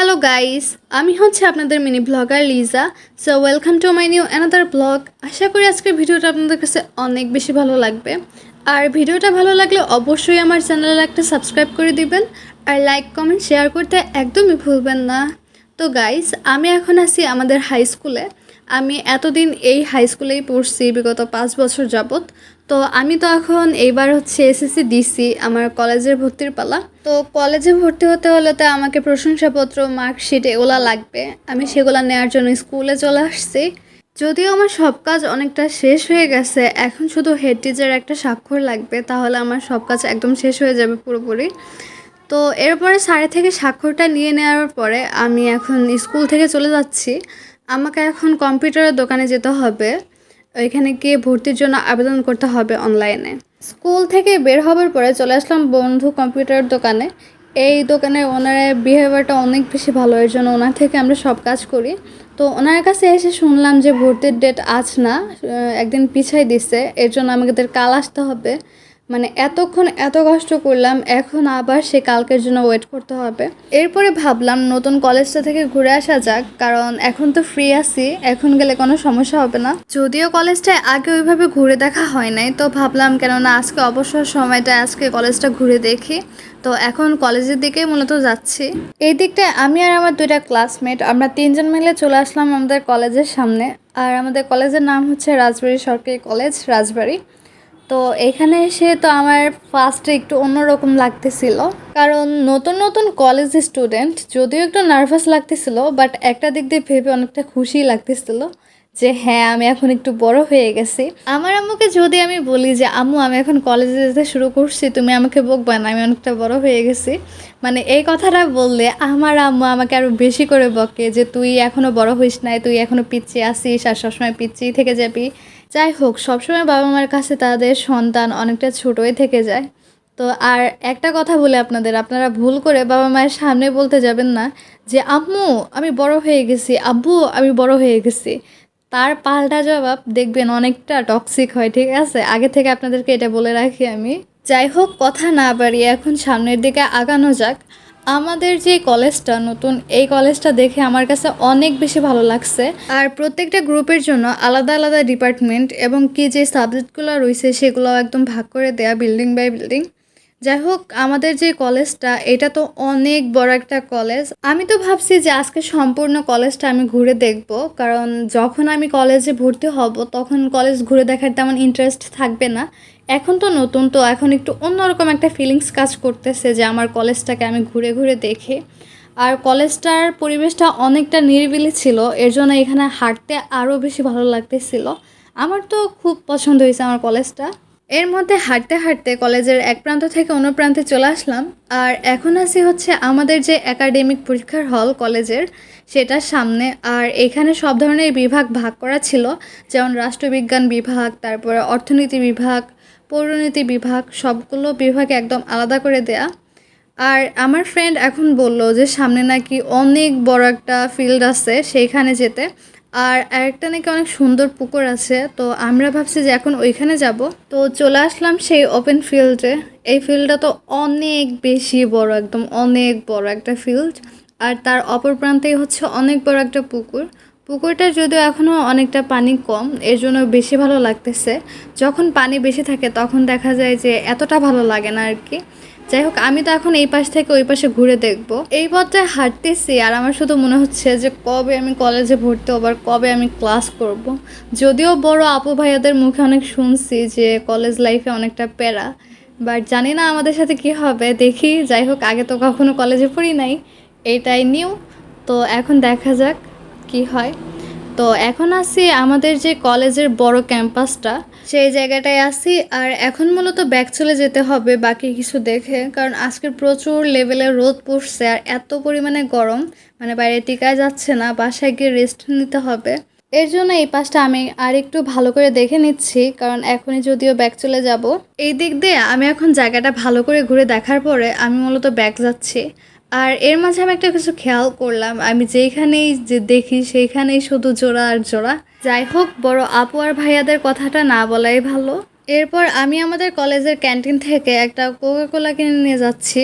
Hello guys আমি হচ্ছে আপনাদের mini blogger Liza so welcome to my new another blog আশা করি আজকের ভিডিওটা আপনাদের কাছে অনেক বেশি ভালো লাগবে। আর ভিডিওটা ভালো লাগলে অবশ্যই আমার চ্যানেলে একটা সাবস্ক্রাইব করে দিবেন। আর লাইক কমেন্ট শেয়ার করতে একদমই ভুলবেন না। তো গাইস আমি এখন আছি আমাদের হাই স্কুলে আমি এতদিন এই হাই স্কুলেই পড়ছি, বিগত পাঁচ বছর যাবত তো আমি তো এখন এইবার হচ্ছে এসএসসি দিছি আমার কলেজের ভর্তির পালা। তো কলেজে ভর্তি হতে হলে তো আমাকে প্রশংসাপত্র মার্কশিট এগুলা লাগবে। আমি সেগুলা নেওয়ার জন্য স্কুলে চলে আসছি। যদিও আমার সব কাজ অনেকটা শেষ হয়ে গেছে, এখন শুধু হেড টিচার একটা স্বাক্ষর লাগবে, তাহলে আমার সব কাজ একদম শেষ হয়ে যাবে পুরোপুরি। তো এরপরে সাড়ে থেকে স্বাক্ষরটা নিয়ে নেওয়ার পরে আমি এখন স্কুল থেকে চলে যাচ্ছি। আমাকে এখন কম্পিউটারের দোকানে যেতে হবে। ওইখানে গিয়ে ভর্তির জন্য আবেদন করতে হবে অনলাইনে স্কুল থেকে বের হবার পরে চলে আসলাম বন্ধু কম্পিউটারের দোকানে। এই দোকানে ওনারের বিহেভিয়ারটা অনেক বেশি ভালো, এর জন্য ওনার থেকে আমরা সব কাজ করি। তো ওনার কাছে এসে শুনলাম যে ভর্তির ডেট আজ না একদিন পিছাই দিছে, এর জন্য আমাদের কাল আসতে হবে। মানে এতক্ষণ এত কষ্ট করলাম, এখন আবার সে কালকের জন্য ওয়েট করতে হবে। এরপরে ভাবলাম নতুন কলেজটা থেকে ঘুরে আসা যাক, কারণ এখন তো ফ্রি আছি, এখন গেলে কোনো সমস্যা হবে না। যদিও কলেজটায় আগে ওইভাবে ঘুরে দেখা হয় নাই, তো ভাবলাম কেননা আজকে অবসর সময়টা আজকে কলেজটা ঘুরে দেখি। তো এখন কলেজের দিকেই মূলত যাচ্ছি। এই দিকটায় আমি আর আমার দুইটা ক্লাসমেট আমরা তিনজন মিলে চলে আসলাম আমাদের কলেজের সামনে। আর আমাদের কলেজের নাম হচ্ছে রাজবাড়ি সরকারি কলেজ রাজবাড়ি। তো এখানে এসে তো আমার ফার্স্টে একটু অন্যরকম লাগতেছিল। কারণ নতুন নতুন কলেজ স্টুডেন্ট যদিও একটু নার্ভাস লাগতেছিল বাট একটা দিক দিয়ে ভেবে অনেকটা খুশি লাগতেছিল। যে হ্যাঁ আমি এখন একটু বড় হয়ে গেছি। আমার আম্মুকে যদি আমি বলি যে, আম্মু, আমি এখন কলেজে যেতে শুরু করছি, তুমি আমাকে বকবা না, আমি অনেকটা বড় হয়ে গেছি। মানে এই কথাটা বললে আমার আম্মু আমাকে আরও বেশি করে বকে যে, তুই এখনও বড় হইস নাই, তুই এখনও পিচ্ছি আসিস আর সবসময় পিছিয়েই থেকে যাবি। যাই হোক, সবসময় বাবা মার কাছে তাদের সন্তান অনেকটা ছোটোই থেকে যায়। তো আর একটা কথা বলে আপনাদের, আপনারা ভুল করে বাবা মায়ের সামনে বলতে যাবেন না যে, আম্মু, আমি বড় হয়ে গেছি, আব্বু, আমি বড় হয়ে গেছি। তার পাল্টা জবাব দেখবেন অনেকটা টক্সিক হয়, ঠিক আছে? আগে থেকে আপনাদেরকে এটা বলে রাখি আমি। যাই হোক, কথা না বাড়িয়ে এখন সামনের দিকে আগানো যাক। আমাদের যে কলেজটা, নতুন এই কলেজটা দেখে আমার কাছে অনেক বেশি ভালো লাগছে। আর প্রত্যেকটা গ্রুপের জন্য আলাদা আলাদা ডিপার্টমেন্ট এবং কি যে সাবজেক্টগুলো রয়েছে সেগুলো একদম ভাগ করে দেয়া বিল্ডিং বাই বিল্ডিং যাই হোক আমাদের যে কলেজটা, এটা তো অনেক বড় একটা কলেজ। আমি তো ভাবছি যে আজকে সম্পূর্ণ কলেজটা আমি ঘুরে দেখব, কারণ যখন আমি কলেজে ভর্তি হব, তখন কলেজ ঘুরে দেখার তেমন ইন্টারেস্ট থাকবে না। এখন তো নতুন, তো এখন একটু অন্যরকম একটা ফিলিংস কাজ করতেছে যে আমার কলেজটাকে আমি ঘুরে ঘুরে দেখে। আর কলেজটার পরিবেশটা অনেকটা নিরিবিলি ছিল, এর জন্য এখানে হাঁটতে আরও বেশি ভালো লাগতেছিল। আমার তো খুব পছন্দ হয়েছে আমার কলেজটা। এর মধ্যে হাঁটতে হাঁটতে কলেজের এক প্রান্ত থেকে অন্য প্রান্তে চলে আসলাম। আর এখন আসি হচ্ছে আমাদের যে একাডেমিক পরীক্ষার হল কলেজের সেটার সামনে। আর এখানে সব ধরনের বিভাগ ভাগ করা ছিল, যেমন রাষ্ট্রবিজ্ঞান বিভাগ, তারপরে অর্থনীতি বিভাগ, পৌরনীতি বিভাগ, সবগুলো বিভাগ একদম আলাদা করে দেয়া। আর আমার ফ্রেন্ড এখন বলল যে সামনে নাকি অনেক বড় একটা ফিল্ড আছে সেইখানে যেতে। আর আরেকটা নাকি অনেক সুন্দর পুকুর আছে, তো আমরা ভাবছি যে এখন ওইখানে যাব। তো চলে আসলাম সেই ওপেন ফিল্ডে এই ফিল্ডটা তো অনেক বেশি বড়, একদম অনেক বড় একটা ফিল্ড আর তার অপর প্রান্তেই হচ্ছে অনেক বড় একটা পুকুর। পুকুরটা যদিও এখনও অনেকটা পানি কম, এর জন্য বেশি ভালো লাগতেছে। যখন পানি বেশি থাকে, তখন দেখা যায় যে এতটা ভালো লাগে না আর কি। যাই হোক, আমি তো এখন এই পাশ থেকে ওই পাশে ঘুরে দেখব। এই পথটায় হাঁটতেছি আর আমার শুধু মনে হচ্ছে যে কবে আমি কলেজে ভর্তি হবার কবে আমি ক্লাস করব। যদিও বড় আপু ভাইয়াদের মুখে অনেক শুনছি যে কলেজ লাইফে অনেকটা প্যারা বাট জানি না আমাদের সাথে কি হবে, দেখি। যাই হোক, আগে তো কখনো কলেজে পড়ি নাই এইটাই নিউ তো এখন দেখা যাক কি হয়। তো এখন আছি আমাদের যে কলেজের বড় ক্যাম্পাসটা সেই জায়গাটায় আছি, আর এখন মূলত ব্যাক চলে যেতে হবে বাকি কিছু দেখে, কারণ আজকে প্রচুর লেভেলের রোদ পড়ছে আর এত পরিমাণে গরম মানে বাইরে টিকায় যাচ্ছে না, বাসায় গিয়ে রেস্ট নিতে হবে। এর জন্য এই পাশটা আমি আর একটু ভালো করে দেখে নিচ্ছি, কারণ এখনই যদিও ব্যাক চলে যাব। এই দিক দিয়ে আমি এখন জায়গাটা ভালো করে ঘুরে দেখার পরে আমি মূলত ব্যাক যাচ্ছি। আর এর মাঝে আমি একটা কিছু খেয়াল করলাম, আমি যেইখানেই যে দেখি সেইখানেই শুধু জোড়া আর জোড়া। যাই হোক, বড় আপু আর ভাইয়াদের কথাটা না বলাই ভালো। এরপর আমি আমাদের কলেজের ক্যান্টিন থেকে একটা কোকা কোলা কিনে নিয়ে যাচ্ছি।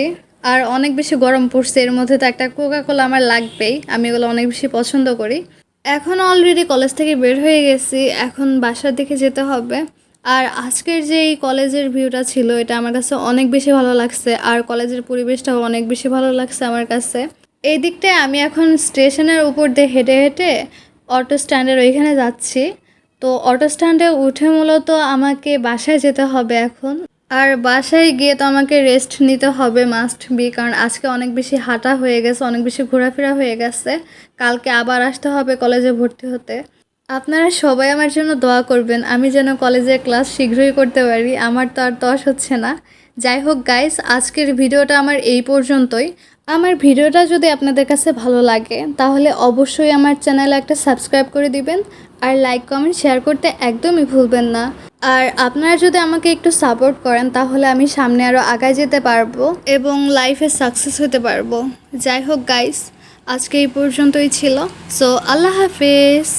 আর অনেক বেশি গরম পড়ছে, এর মধ্যে তো একটা কোকা কোলা আমার লাগবেই। আমি এগুলো অনেক বেশি পছন্দ করি। এখন অলরেডি কলেজ থেকে বের হয়ে গেছি, এখন বাসার দিকে যেতে হবে। আর আজকের যে এই কলেজের ভিউটা ছিল, এটা আমার কাছে অনেক বেশি ভালো লাগছে। আর কলেজের পরিবেশটাও অনেক বেশি ভালো লাগছে আমার কাছে। এই দিকটায় আমি এখন স্টেশনের উপর দিয়ে হেঁটে হেঁটে অটো স্ট্যান্ডের ওইখানে যাচ্ছি। তো অটো স্ট্যান্ডে উঠে মূলত আমাকে বাসায় যেতে হবে এখন। আর বাসায় গিয়ে তো আমাকে রেস্ট নিতে হবে মাস্ট বি কারণ আজকে অনেক বেশি হাঁটা হয়ে গেছে, অনেক বেশি ঘোরাফেরা হয়ে গেছে। কালকে আবার আসতে হবে কলেজে ভর্তি হতে। আপনারা সবাই আমার জন্য দোয়া করবেন, আমি যেন কলেজের ক্লাস শীঘ্রই করতে পারি, আমার তো আর দশ হচ্ছে না। যাই হোক গাইস আজকের ভিডিওটা আমার এই পর্যন্তই। আমার ভিডিওটা যদি আপনাদের কাছে ভালো লাগে, তাহলে অবশ্যই আমার চ্যানেলে একটা সাবস্ক্রাইব করে দিবেন, আর লাইক, কমেন্ট, শেয়ার করতে একদমই ভুলবেন না। আর আপনারা যদি আমাকে একটু সাপোর্ট করেন, তাহলে আমি সামনে আরও আগায় যেতে পারব এবং লাইফে সাকসেস হতে পারব। যাই হোক গাইস আজকে এই পর্যন্তই ছিল। সো আল্লাহ হাফেজ।